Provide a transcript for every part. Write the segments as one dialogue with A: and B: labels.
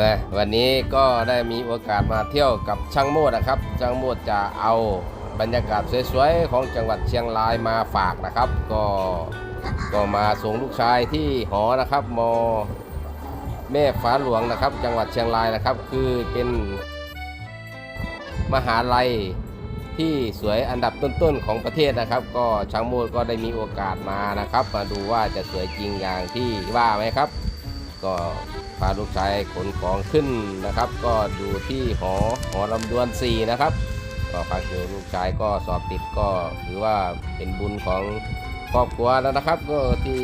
A: นะวันนี้ก็ได้มีโอกาสมาเที่ยวกับช่างโมดนะครับ ช่างโมดจะเอาบรรยากาศสวยๆของจังหวัดเชียงรายมาฝากนะครับ ก็ก็มาส่งลูกชายที่หอนะครับมแม่ฟ้าหลวงนะครับ จังหวัดเชียงรายนะครับ คือเป็นมหาลัยที่สวยอันดับต้นๆของประเทศนะครับ ก็ช่างโมดก็ได้มีโอกาสมานะครับ มาดูว่าจะสวยจริงอย่างที่ว่าไหมครับ ก็พาลูกชายขนของขึ้นนะครับ ก็ดูที่หอหอลำดวน4นะครับ ก็พักอลูกชายก็สอบติดก็ถือว่าเป็นบุญของครอบครัวแล้วนะครับ ก็ที่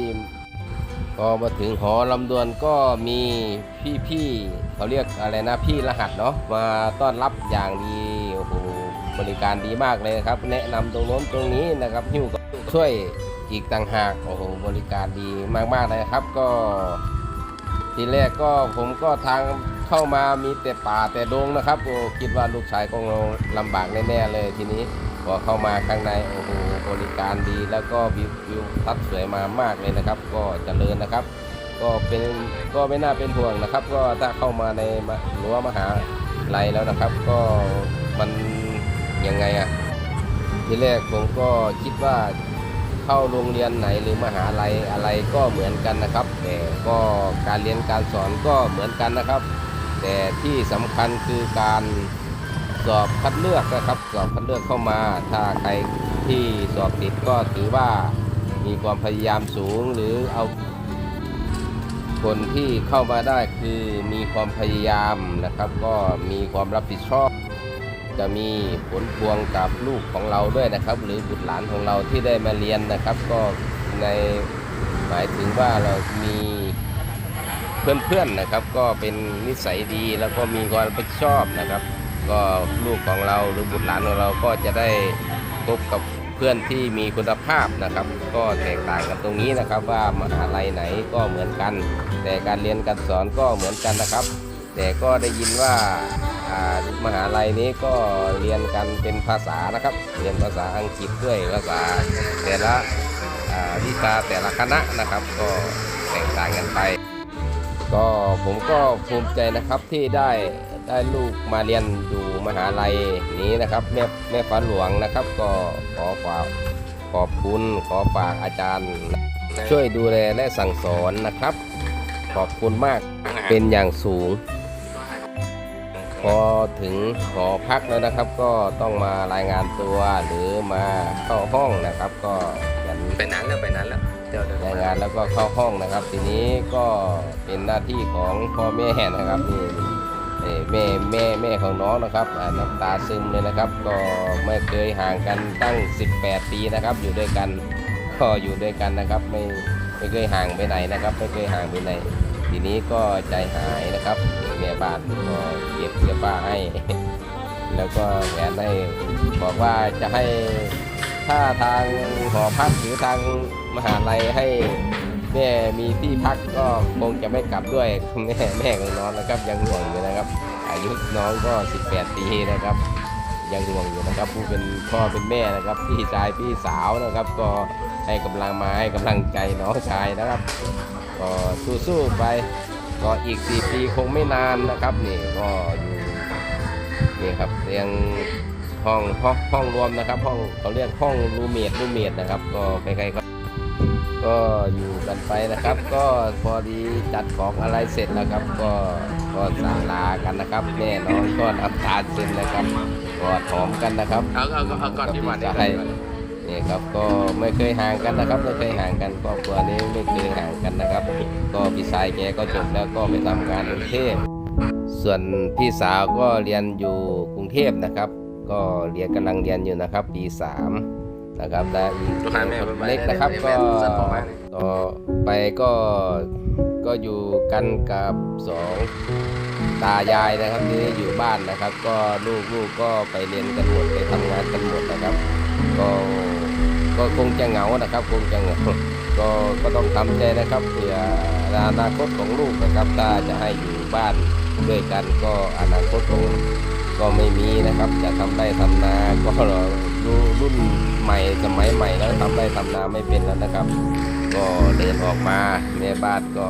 A: พอมาถึงหอลำดวนก็มีพี่ๆเขาเรียกอะไรนะพี่รหัสเนาะมาต้อนรับอย่างดีโอ้โหบริการดีมากเลยนะครับ แนะนำตรงโน้นตรงนี้นะครับหิ้วก็ช่วยอีกต่างหากโอ้โหบริการดีมากๆเลยครับ ก็ ทีแรกก็ผมก็ทางเข้ามามีแต่ป่าแต่ดงนะครับโอ้คิดว่าลูกชายคงลำบากแน่ๆเลยทีนี้พอเข้ามาข้างในโอ้โหบริการดีแล้วก็วิววิวทัศน์สวยมามากเลยนะครับ ก็เจริญนะครับ ก็เป็นก็ไม่น่าเป็นห่วงนะครับ ก็ถ้าเข้ามาในรั้วมหาลัยแล้วนะครับ ก็มันยังไงอะทีแรกผมก็คิดว่า เข้าโรงเรียนไหนหรือมหาลัยอะไรก็เหมือนกันนะครับ แต่ก็การเรียนการสอนก็เหมือนกันนะครับ แต่ที่สำคัญคือการสอบคัดเลือกนะครับ สอบคัดเลือกเข้ามา ถ้าใครที่สอบติดก็ถือว่ามีความพยายามสูงหรือเอาคนที่เข้ามาได้คือมีความพยายามนะครับ ก็มีความรับผิดชอบ จะมีผลพวงกับลูกของเราด้วยนะครับ หรือบุตรหลานของเราที่ได้มาเรียนนะครับ ก็ในหมายถึงว่าเรามีเพื่อนๆนะครับ ก็เป็นนิสัยดีแล้วก็มีความรับผิดชอบนะครับ ก็ลูกของเราหรือบุตรหลานของเราก็จะได้พบกับเพื่อนที่มีคุณภาพนะครับ ก็แตกต่างกันตรงนี้นะครับ ว่ามหาลัยไหนก็เหมือนกัน แต่การเรียนการสอนก็เหมือนกันนะครับ แต่ก็ได้ยินว่าอ่า มหาลัยนี้ก็เรียนกันเป็นภาษานะครับ เรียนภาษาอังกฤษด้วยภาษาแต่ละอ่าวิชาแต่ละคณะนะครับ ก็แตกต่างกันไป ก็ผมก็ภูมิใจนะครับที่ได้ได้ลูกมาเรียนอยู่มหาลัยนี้นะครับแม่แม่ฟ้าหลวงนะครับ ก็ขอฝากขอบคุณขอฝากอาจารย์ ช่วยดูแลและสั่งสอนนะครับ ขอบคุณมากเป็นอย่างสูง พอถึงหอพักแล้วนะครับ ก็ต้องมารายงานตัวหรือมาเข้าห้องนะครับ ก็กัน
B: ไปนั้นแล้วไปนั้นแล้วเดี๋ยวเดี๋ยว
A: รายงานแล้วก็เข้าห้องนะครับ ทีนี้ก็เป็นหน้าที่ของพ่อแม่นะครับนี่นี่แม่แม่แม่ของน้องนะครับอ่าน้ำตาซึมเลยนะครับ ก็ไม่เคยห่างกันตั้ง 18 ปีนะครับ อยู่ด้วยกันก็อยู่ด้วยกันนะครับ ไม่ไม่เคยห่างไปไหนนะครับ ไม่เคยห่างไปไหน ทีนี้ก็ใจหายนะครับแม่บ้านก็เก็บเสื้อผ้าให้ แล้วก็แผนให้บอกว่าจะให้ถ้าทางหอพักหรือทางมหาลัยให้แม่มีที่พักก็คงจะไม่กลับด้วยแม่แม่ของน้องนะครับ ยังห่วงอยู่นะครับ อายุน้องก็ 18 ปีนะครับ ยังห่วงอยู่นะครับ ผู้เป็นพ่อเป็นแม่นะครับ พี่ชายพี่สาวนะครับ ก็ให้กำลังมาให้กำลังใจน้องชายนะครับ ก็สู้ๆไปก็อีก 4 ปีคงไม่นานนะครับนี่ก็อยู่นี่ครับเตียงห้องห้องห้องรวมนะครับ ห้องเขาเรียกห้องรูเมทรูเมทนะครับ ก็ใครๆก็ก็อยู่กันไปนะครับ ก็พอดีจัดของอะไรเสร็จแล้วครับ ก็ก็สั่งลากันนะครับแม่น้องก็น้ำตาเซ็นนะครับกอดหอมกันนะครับ
B: เอาเอาเอาเอาก่อนที่วันนี้
A: ใช่ นี่ครับก็ไม่เคยห่างกันนะครับ ไม่เคยห่างกันครอบครัวนี้ไม่เคยห่างกันนะครับ ก็พี่ชายแกก็จบแล้วก็ไปทำงานกรุงเทพส่วนพี่สาวก็เรียนอยู่กรุงเทพนะครับ ก็เรียนกำลังเรียนอยู่นะครับปีสามนะครับและอีก
B: ลูกค้าแม่
A: คนเล็กนะครับก็ต่อไปก็ก็อยู่กันกับสองตายายนะครับนี่อยู่บ้านนะครับ ก็ลูกลูกก็ไปเรียนกันหมดไปทำงานกันหมดนะครับ ก็ก็คงจะเหงานะครับคงจะเหงาก็ก็ต้องทำใจนะครับเผื่ออนาคตของลูกนะครับถ้าจะให้อยู่บ้านด้วยกันก็อนาคตคงก็ไม่มีนะครับ จะทำได้ทำนาก็รู้รุ่นใหม่สมัยใหม่แล้วทำได้ทำนาไม่เป็นแล้วนะครับ ก็เดินออกมาแม่บ้านก็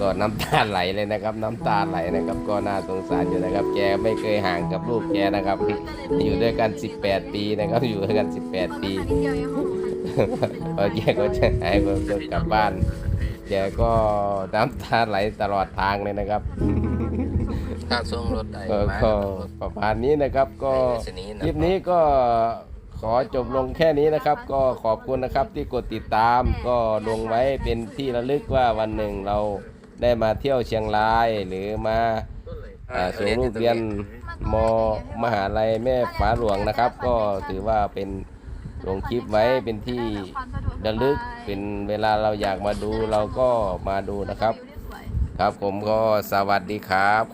A: ก็น้ำตาไหลเลยนะครับ น้ำตาไหลนะครับ ก็น่าสงสารอยู่นะครับ แกไม่เคยห่างกับลูกแกนะครับ อยู่ด้วยกัน 18 ปีนะครับ อยู่ด้วยกัน 18 ปีพอแกก็จะหายก็จะกลับบ้าน แกก็น้ำตาไหลตลอดทางเลยนะครับ
B: ค่าส่งรถไอ้
A: ก็
B: มา
A: ก็ประมาณนี้นะครับ ก็
B: ไอ้ชนีนะ
A: คลิปนี้ก็ขอจบลงแค่นี้นะครับ ก็ขอบคุณนะครับที่กดติดตามก็ลงไว้เป็นที่ระลึกว่าวันหนึ่งเรา ได้มาเที่ยวเชียงรายหรือมาอ่าส่งลูกเรียนมมหาลัยแม่ฟ้าหลวงนะครับ ก็ถือว่าเป็นลงคลิปไว้เป็นที่ระลึกเป็นเวลาเราอยากมาดูเราก็มาดูนะครับ ครับผมก็สวัสดีครับ